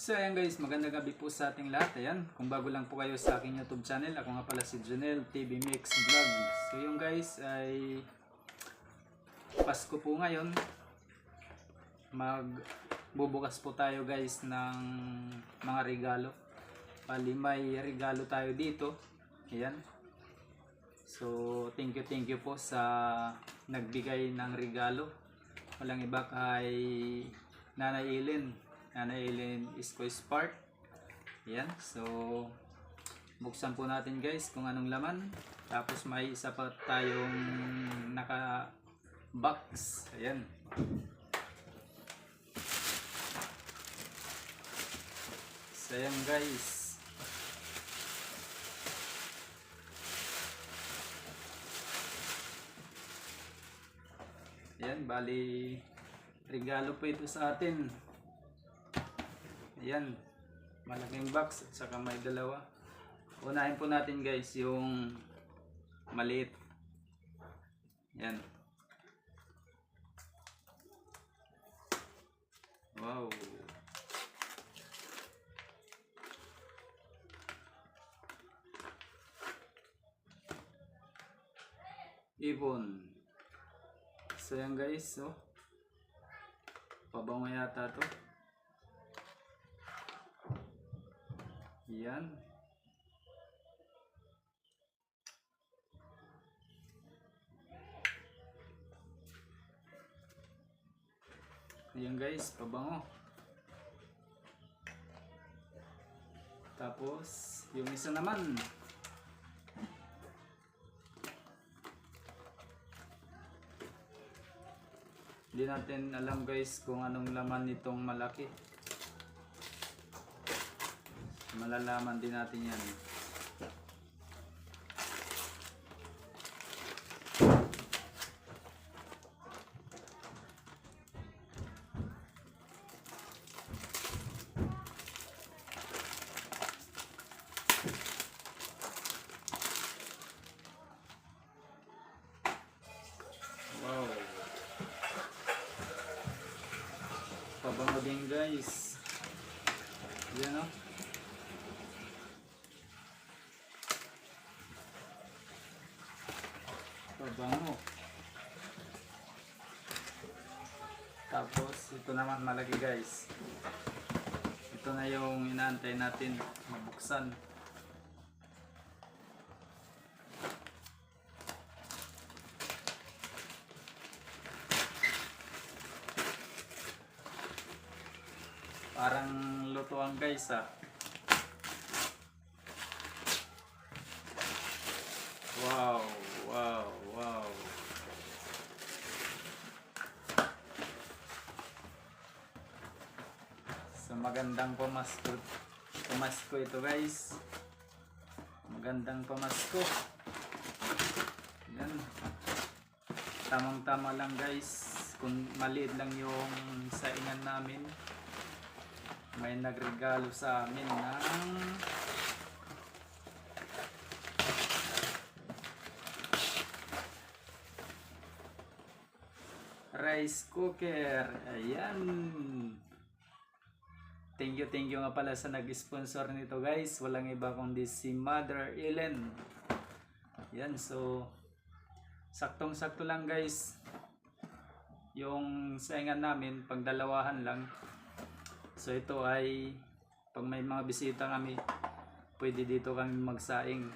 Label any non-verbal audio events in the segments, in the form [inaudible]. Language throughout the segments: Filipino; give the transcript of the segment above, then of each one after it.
So ayan guys, magandang gabi po sa ating lahat. Ayan, kung bago lang po kayo sa aking YouTube channel, ako nga pala si Junel TV Mix Vlog. So yung guys ay Pasko po ngayon. Magbubukas po tayo guys ng mga regalo. Pali may regalo tayo dito. Ayan. So thank you thank you po sa nagbigay ng regalo. Walang iba kay Nanay Ilin. Nanay Ilin Iskoy Spark. Yan. So, buksan po natin guys kung anong laman. Tapos may isa pa tayong naka box. Ayan. So, ayan guys. Ayan, bali regalo po ito sa atin. Ayan, malaking box at saka may dalawa. Unahin po natin guys yung maliit. Ayan. Wow. Ibon. So yan guys, so pabango yata to. Yan. Ayan guys, pabango. Tapos, yung isa naman. Hindi natin alam guys kung anong laman nitong malaki. Malalaman din natin yan. Wow. Pabango din guys. Yan o. Pabango. Tapos ito naman malaki guys. Ito na yung inaantay natin mabuksan. Parang lutuan guys ah. Wow, wow, wow. So magandang pamasko. Pamasko ito guys. Magandang pamasko. Yan. Tamang-tama lang guys. Kung maliit lang yung saingan namin may nagregalo sa amin ng rice cooker. Ayan. Thank you, thank you nga pala sa nag-sponsor nito guys. Walang iba kundi si Mother Ellen. Yan, so saktong-sakto lang guys. Yung saingan namin, pagdalawahan lang. So ito ay pag may mga bisita kami, pwede dito kami magsaing.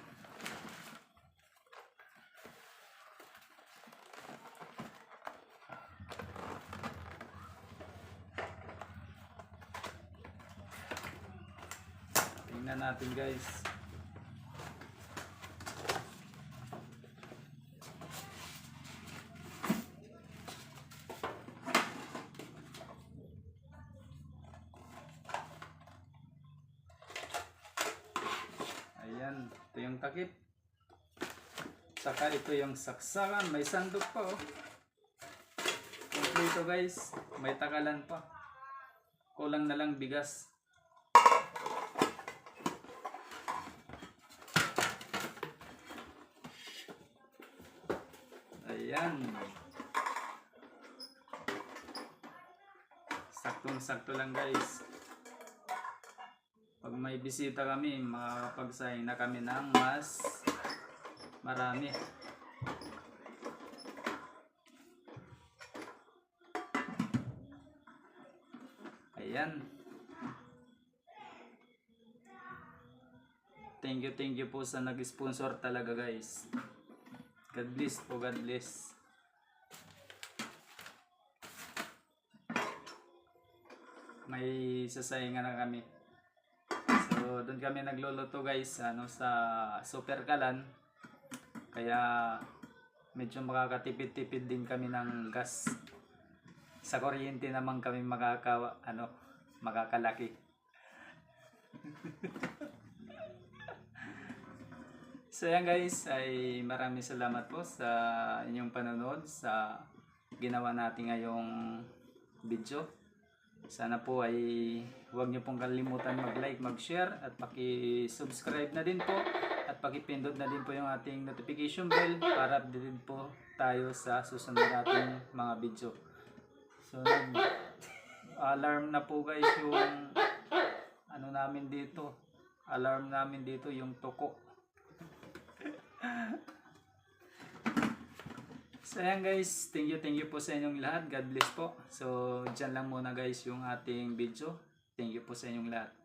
Natin guys. Ayan, ito yung takip. Saka ito yung saksakan, may sandok pa oh. Kompleto guys, may takalan pa. Kulang na lang bigas. Ayan. Saktong-sakto lang guys. pag may bisita kami, makakapagsaing na kami ng mas marami. Ayan. Thank you, thank you po sa nag-sponsor talaga guys. God bless po, God bless. May sasayangan na kami. So, doon kami nagluluto guys, ano, sa Super Kalan. Kaya, medyo makakatipid-tipid din kami ng gas. Sa kuryente naman kami makaka, ano, makakalaki. [laughs] So yan guys, ay maraming salamat po sa inyong panonood sa ginawa natin ngayong video. Sana po ay huwag niyo pong kalimutan mag-like, mag-share at paki-subscribe na din po at paki-pindot na din po yung ating notification bell para updated po tayo sa susunod nating mga video. So alarm na po guys yung ano namin dito. Alarm namin dito yung tuko. So ayan guys, thank you, thank you po sa inyong lahat. God bless po. So dyan lang muna guys yung ating video. Thank you po sa inyong lahat.